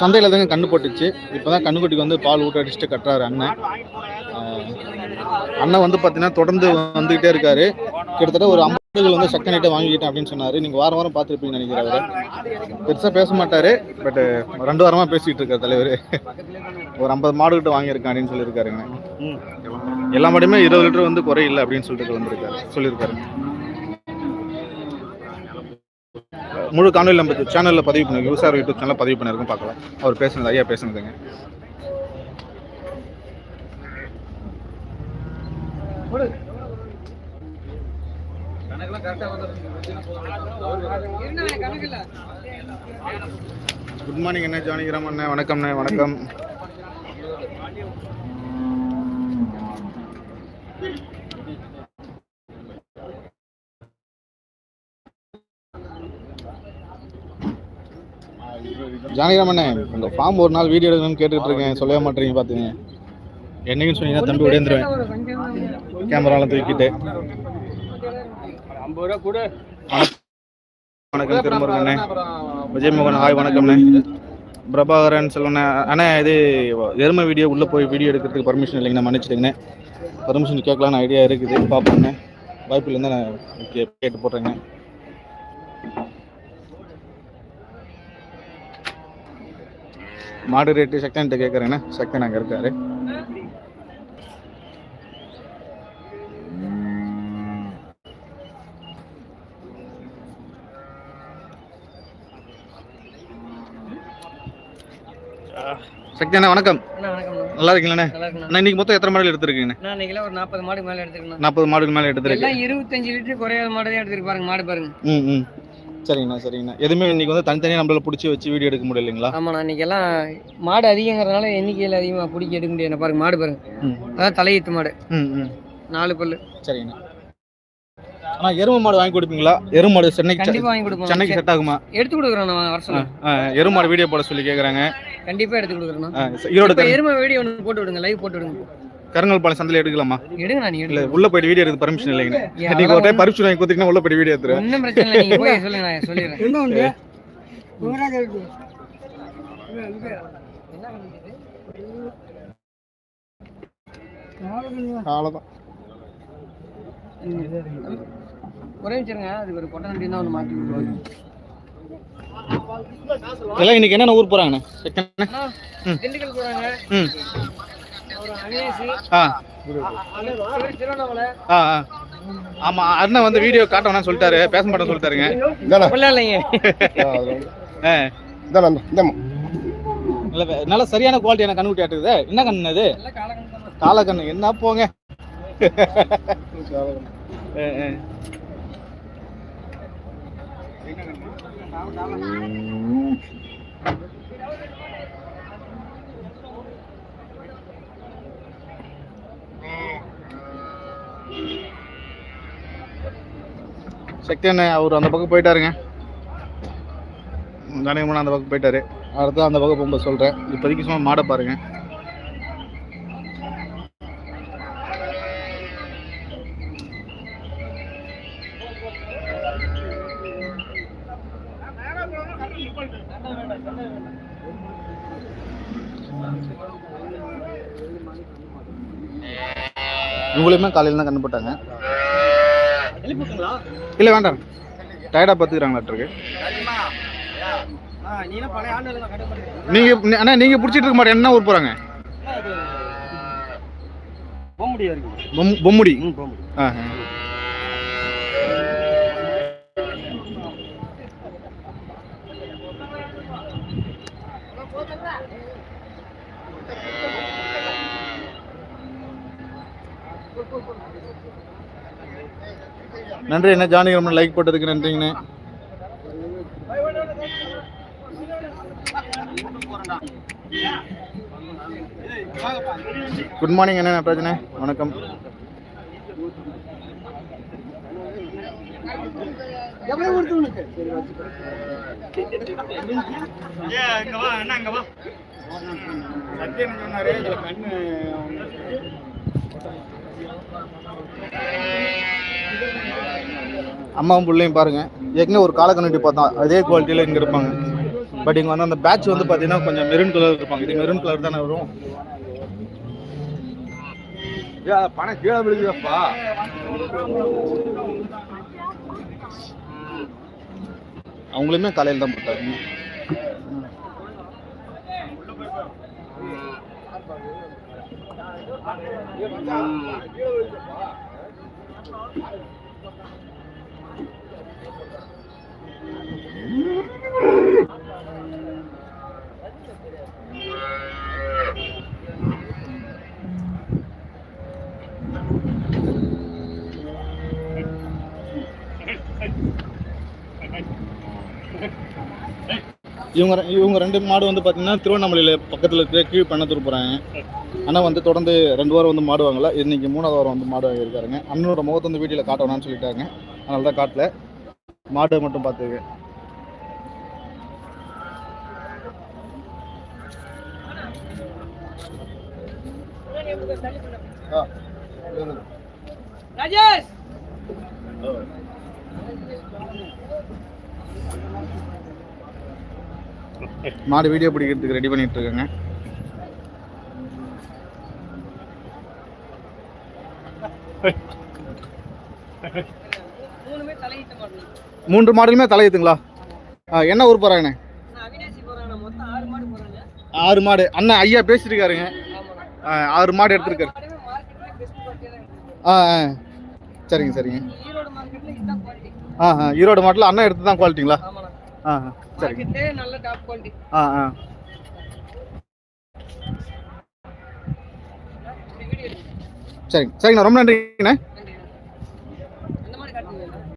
சந்தையில் தாங்க கண்ணு போட்டுச்சு. இப்போ தான் கண்ணுக்குட்டிக்கு வந்து பால் ஊட்ட அடிச்சுட்டு கட்டுறாரு அண்ணன். அண்ணன் வந்து பார்த்தீங்கன்னா தொடர்ந்து வந்துகிட்டே இருக்காரு. கிட்டத்தட்ட ஒரு ஐம்பதுகள் வந்து செகண்ட் வாங்கிக்கிட்டேன் அப்படின்னு சொன்னார். நீங்கள் வாரம் வாரம் பார்த்துருப்பீங்கன்னு நினைக்கிறேன் அவரை. பெருசாக பேச மாட்டார் பட்டு ரெண்டு வாரமாக பேசிகிட்டு இருக்கார் தலைவர். ஒரு ஐம்பது மாடு கிட்ட வாங்கியிருக்கேன் அப்படின்னு சொல்லியிருக்காருங்க எல்லா மாடுமே இருபது லிட்டர் வந்து குறை இல்லை அப்படின்னு சொல்லிட்டு வந்திருக்காரு சொல்லியிருக்காரு. முழு காணொலி நம்ம சேனலில் பதிவு பண்ணி விவசாய யூடியூப் சேனலில் பதிவு பண்ணியிருக்கோம் பார்க்கலாம். அவர் பேசுனது ஐயா பேசுனதுங்க. குட் மார்னிங் அண்ணே ஜானிகிராம் அண்ணே வணக்கம்ண்ணே வணக்கம். ஜானகிராம் அண்ணே உங்கள் ஃபார்ம் ஒரு நாள் வீடியோ எடுக்கணும்னு கேட்டுட்டு இருக்கேன். சொல்லவே மாட்டேறீங்க பார்த்துங்க என்னைக்குன்னு சொன்னீங்கன்னா தம்பி உடையந்துருவேன். கேமராலாம் தூக்கிட்டு. ஐம்பது ரூபா கூட. வணக்கம் திருமுருகன் அண்ணே. விஜயமோகன் ஹாய் வணக்கம்ண்ணே பிரபாகரன் செல்வண்ணே அண்ணே இது எருமை வீடியோ உள்ளே போய் வீடியோ எடுக்கிறதுக்கு பர்மிஷன் இல்லைங்கண்ணா மன்னிச்சிடுங்கண்ணே. பர்மிஷன் கேட்கலான்னு ஐடியா இருக்குது பார்ப்போண்ணே வாய்ப்பு இல்லைன்னா நான் கேட்டு போடுறேங்க மாடு ரேட்டு செகண்ட் கேட்குறேண்ணே செகண்ட் அங்கே இருக்காரு. சக்தி வணக்கம். நல்லா அண்ணா. இன்னைக்கு மொத்தம் எத்தனை மாடல் எடுத்திருக்கீங்கண்ணே? நான் இன்னைக்கு ஒரு நாற்பது மாடு மேல எடுத்துக்கணும் நாற்பது மாடுக்கு மேலே எடுத்திருக்கேன் இருபத்தஞ்சு லிட்டர் குறையாத மாடு தான் எடுத்துருக்கு பாருங்க மாடு பாருங்க. ம் ம். சரிங்கண்ணா சரிங்கண்ணா. எதுவுமே இன்னைக்கு வந்து தனித்தனியாக நம்மளால பிடிச்சி வச்சு வீடியோ எடுக்க முடியலைங்களா ஆமாண்ணா இன்னைக்கு எல்லாம் மாடு அதிகங்கிறதுனால எண்ணிக்கையில் அதிகமாக பிடிக்க எடுக்க முடியாது பாருங்க மாடு பாருங்க. அதான் தலையீத்து மாடு. ம் நாலு பல்லு. சரிங்கண்ணா. அண்ணா எருமை மாடு வாங்கி கொடுப்பீங்களா? எருமை மாடு சென்னைக்கு கண்டிப்பா வாங்கி கொடுப்போம். சென்னைக்கு செட் ஆகுமா? எடுத்து கொடுக்குறோம் நான் வருஷம் எருமை மாடு வீடியோ போட சொல்லி கேட்குறாங்க கண்டிப்பா எடுத்து கொடுக்குறோம் ஈரோடு எருமை வீடியோ ஒன்று போட்டு விடுங்க லைவ் போட்டு விடுங்க. கருங்கல் பாளையம் சந்தையில் எடுக்கலாமா? எடுங்க நான் இல்ல உள்ள போயிட்டு வீடியோ எடுக்க பர்மிஷன் இல்லைங்க நீங்க ஒரு டைம் பர்மிஷன் வாங்கி கொடுத்தீங்கன்னா உள்ள போயிட்டு வீடியோ எடுத்துருவேன். ஒன்றும் பிரச்சனை இல்லை நீங்கள் போய் சொல்லுங்க நான் சொல்லிடுறேன். அவ்வளோதான் ஒரே வச்சிருங்க அதுக்கு ஒரு கொட்டை நண்டி தான் ஒன்று மாட்டி விடுவாங்க எல்லாம் இன்னைக்கு என்னென்ன ஊர் போறாங்கண்ணே? செகண்ட் அண்ணா, திண்டுக்கல் போறாங்க. ஆ. ஆ ஆ. ஆமா அண்ணன் வந்து வீடியோ காட்ட வேணாம்னு சொல்லிட்டாரு பேச மாட்டேன்னு சொல்லிட்டாருங்க. அப்படிலாம் இல்லைங்க. ஆ நல்ல நல்ல சரியான குவாலிட்டியான கண்ணுக்குட்டி ஆட்டுக்குது. என்ன கண்ணு தான். கால கண்ணு என்ன போங்க? ஆ, சக்தி அண்ணன் அவர் அந்த பக்கம் போயிட்டாருங்க. கணேமன் அந்த பக்கம் போயிட்டாரு. அடுத்து அந்த பக்கம் போகும்போது சொல்கிறேன் இப்போதைக்கு சும்மா மாடை பாருங்க. இவங்களையுமே காலையில் தான் கண்ணு போட்டாங்க. இல்லை வேண்டாம். டயர்டாக பார்த்துக்கிறாங்களாட்டிருக்கு நீங்கள் அண்ணா நீங்கள் பிடிச்சிட்டு இருக்க மாட்டேன் என்ன ஊர் போகிறாங்க பொம் பொம்முடி. ஆ ஆ. நன்றி என்ன ஜானகிரமன் லைக் போட்டதுக்கு நன்றிங்கண்ணே. குட் மார்னிங் என்ன நடராஜனே வணக்கம். அம்மாவும் பிள்ளையும் பாருங்க. ஏற்கனவே ஒரு காலக்கண்ணுட்டி பார்த்தோம் அதே குவாலிட்டியில் இங்கே இருப்பாங்க. பட் இங்கே வந்து அந்த பேட்ச் வந்து பார்த்தீங்கன்னா கொஞ்சம் மெரூன் கலர் இருப்பாங்க. இது மெரூன் கலர் தானே வரும். பணம் கீழே விழுகுதப்பா. அவங்களுமே காலையில் தான் போட்டாங்க. இவங்க ரெ- இவங்க ரெண்டு மாடு வந்து பார்த்தீங்கன்னா திருவண்ணாமலையில் பக்கத்தில் இருக்கிற கீழ் பண்ணத்தூர் போகிறாங்க அண்ணா வந்து தொடர்ந்து ரெண்டு வாரம் வந்து மாடு வாங்கல. இன்னைக்கு மூணாவது வாரம் வந்து மாடு வாங்கியிருக்காருங்க. அண்ணனோட முகத்தை வந்து வீட்டில் காட்ட வேணாம்னு சொல்லிட்டாங்க. அதனால தான் காட்டல. மாடு மட்டும் பார்த்துக்க ராஜேஷ்! மாடு வீடியோ பிடிக்கிறதுக்கு ரெடி பண்ணிட்டு இருக்கேங்க மூன்று மாடலுமே தலையுதுங்களா ஆ, என்ன ஊர் போகிறாங்கண்ணே போறாங்க ஆறு மாடு. அண்ணா அண்ணன் ஐயா பேசியிருக்காருங்க ஆறு மாடு எடுத்திருக்காரு. ஆ ஆ. சரிங்க சரிங்க. ஆ ஈரோடு மாட்டில் அண்ணன் எடுத்து தான் குவாலிட்டிங்களா மார்க்கெட்லயே நல்ல டாப் குவாலிட்டி ஆ ஆ. சரிங்க. சரிங்கண்ணா ரொம்ப நன்றிங்கண்ணே